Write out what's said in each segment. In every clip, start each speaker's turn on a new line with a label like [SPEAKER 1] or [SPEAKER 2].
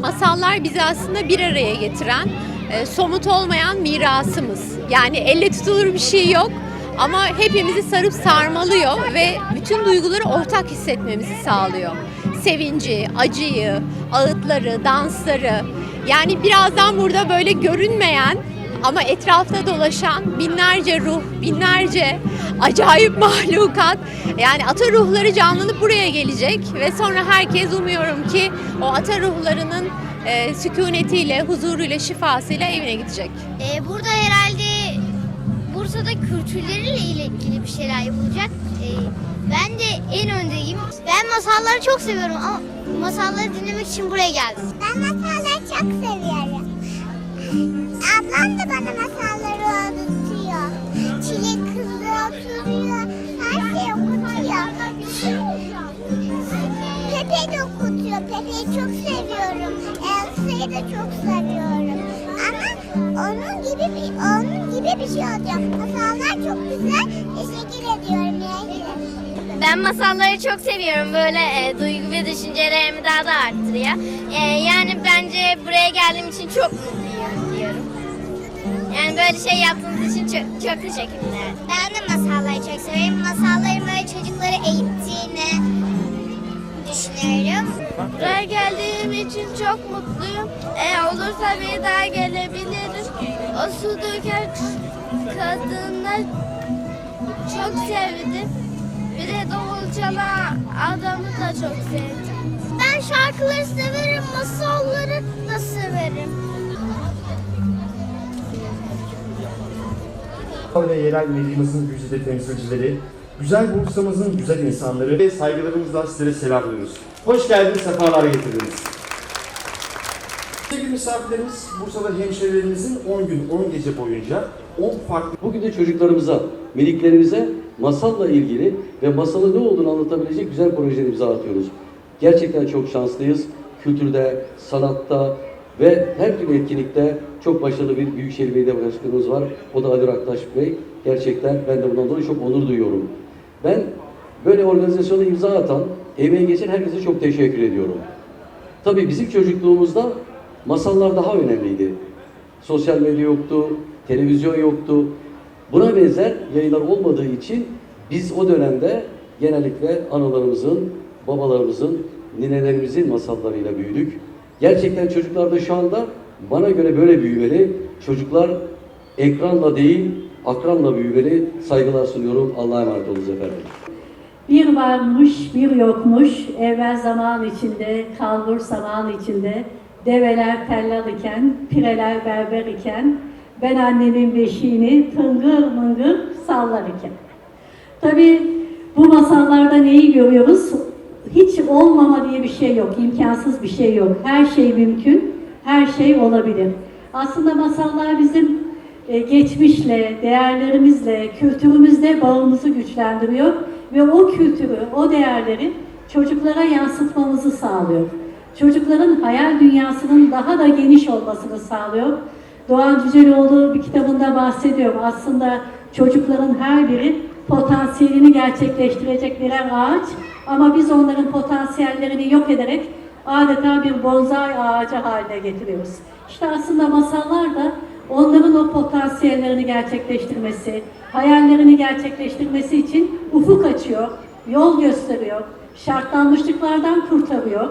[SPEAKER 1] Masallar bizi aslında bir araya getiren, e, somut olmayan mirasımız. Yani elle tutulur bir şey yok ama hepimizi sarıp sarmalıyor ve bütün duyguları ortak hissetmemizi sağlıyor. Sevinci, acıyı, ağıtları, dansları, yani birazdan burada böyle görünmeyen ama etrafta dolaşan binlerce ruh, binlerce acayip mahlukat. Yani ata ruhları canlanıp buraya gelecek ve sonra herkes umuyorum ki o ata ruhlarının e, sükunetiyle, huzuruyla, şifasıyla evine gidecek.
[SPEAKER 2] Ee, burada herhalde Bursa'da kültürleriyle ilgili bir şeyler yapılacak. Ee, ben de en öndeyim. Ben masalları çok seviyorum ama masalları dinlemek için buraya geldim.
[SPEAKER 3] Ben çok seviyorum. Ablam da bana masalları anlatıyor. Çilek kızı oturuyor. Her şey okutuyor. Pepe de okutuyor. Pepe'yi çok seviyorum. Elsa'yı da çok seviyorum. Ama onun gibi bir onun gibi bir şey olacak. Masallar çok güzel. Teşekkür.
[SPEAKER 2] Ben masalları çok seviyorum. Böyle e, duygu ve düşüncelerimi daha da arttırıyor. E, yani bence buraya geldiğim için çok mutluyum diyorum. Yani böyle şey yaptığınız için çok, çok teşekkürler.
[SPEAKER 3] Ben de masalları çok severim. Masalların böyle çocukları eğittiğini düşünüyorum.
[SPEAKER 2] Buraya geldiğim için çok mutluyum. E, olursa bir daha gelebiliriz. O su döken kadınlar çok sevdim. Bir de davul çalan adamı da çok sevdim. Ben şarkıları severim, masalları da severim.
[SPEAKER 4] ve yerel medyamızın güzide temsilcileri, güzel Bursa'mızın güzel insanları ve saygılarımızla sizlere selamlıyoruz. Hoş geldiniz, sefalar getirdiniz. Sevgili misafirlerimiz, Bursa'da hemşehrilerimizin 10 gün, 10 gece boyunca 10 farklı
[SPEAKER 5] Bugün de çocuklarımıza, miniklerimize masalla ilgili ve masalın ne olduğunu anlatabilecek güzel projeler imza atıyoruz. Gerçekten çok şanslıyız. Kültürde, sanatta ve her türlü etkinlikte çok başarılı bir Büyükşehir Belediye Başkanımız var. O da Ali Aktaş Bey. Gerçekten ben de bundan dolayı çok onur duyuyorum. Ben böyle organizasyona imza atan, emeği geçen herkese çok teşekkür ediyorum. Tabii bizim çocukluğumuzda masallar daha önemliydi. Sosyal medya yoktu, televizyon yoktu. Buna benzer yayınlar olmadığı için biz o dönemde genellikle analarımızın, babalarımızın, ninelerimizin masallarıyla büyüdük. Gerçekten çocuklar da şu anda bana göre böyle büyümeli. Çocuklar ekranla değil, akranla büyümeli. Saygılar sunuyorum. Allah'a emanet olunuz efendim.
[SPEAKER 6] Bir varmış, bir yokmuş, evvel zaman içinde, kalbur zaman içinde, develer tellal iken, pireler berber iken, ben annemin beşiğini tıngır mıngır sallar iken. Tabii bu masallarda neyi görüyoruz? Hiç olmama diye bir şey yok, imkansız bir şey yok. Her şey mümkün, her şey olabilir. Aslında masallar bizim e, geçmişle, değerlerimizle, kültürümüzle bağımızı güçlendiriyor ve o kültürü, o değerleri çocuklara yansıtmamızı sağlıyor. Çocukların hayal dünyasının daha da geniş olmasını sağlıyor. Doğan Cüceloğlu bir kitabında bahsediyor. Aslında çocukların her biri potansiyelini gerçekleştirecek birer ağaç ama biz onların potansiyellerini yok ederek adeta bir bonsai ağacı haline getiriyoruz. İşte aslında masallar da onların o potansiyellerini gerçekleştirmesi, hayallerini gerçekleştirmesi için ufuk açıyor, yol gösteriyor, şartlanmışlıklardan kurtarıyor.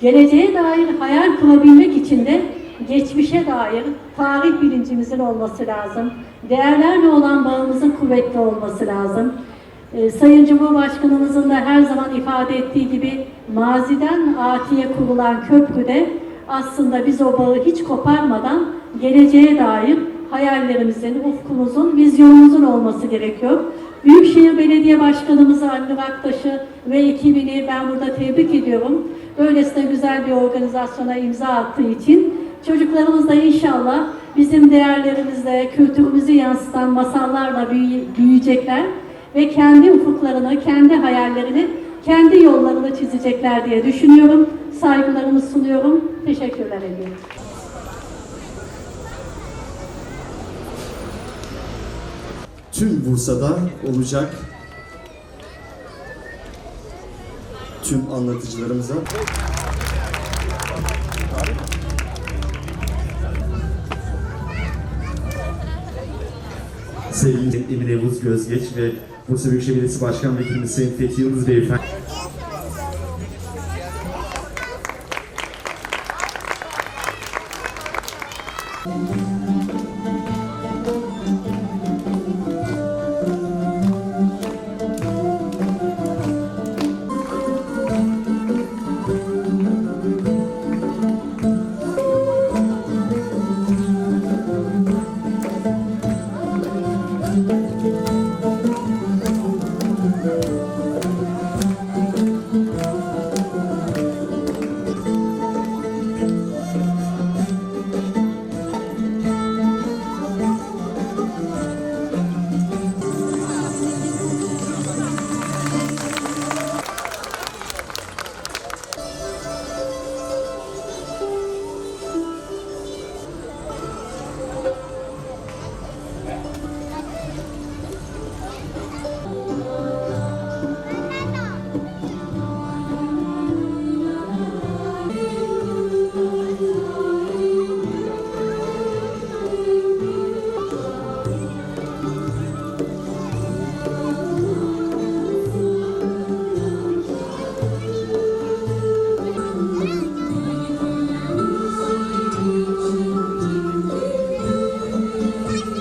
[SPEAKER 6] Geleceğe dair hayal kurabilmek için de geçmişe dair tarih bilincimizin olması lazım. Değerlerle olan bağımızın kuvvetli olması lazım. Ee, Sayın Cumhurbaşkanımızın da her zaman ifade ettiği gibi maziden atiye kurulan köprüde aslında biz o bağı hiç koparmadan geleceğe dair hayallerimizin, ufkumuzun, vizyonumuzun olması gerekiyor. Büyükşehir Belediye Başkanımız Ali Aktaş'ı ve ekibini ben burada tebrik ediyorum. Böylesine güzel bir organizasyona imza attığı için çocuklarımız da inşallah bizim değerlerimizle, kültürümüzü yansıtan masallarla büyü- büyüyecekler ve kendi ufuklarını, kendi hayallerini, kendi yollarını çizecekler diye düşünüyorum. Saygılarımı sunuyorum. Teşekkürler ediyorum.
[SPEAKER 7] tüm Bursa'da olacak. tüm anlatıcılarımıza.
[SPEAKER 4] Sevgili Emine Yavuz Gözgeç ve Bursa Büyükşehir Belediyesi Başkan Vekilimiz Sayın Fethi Yıldız Beyefendi.
[SPEAKER 8] Thank you.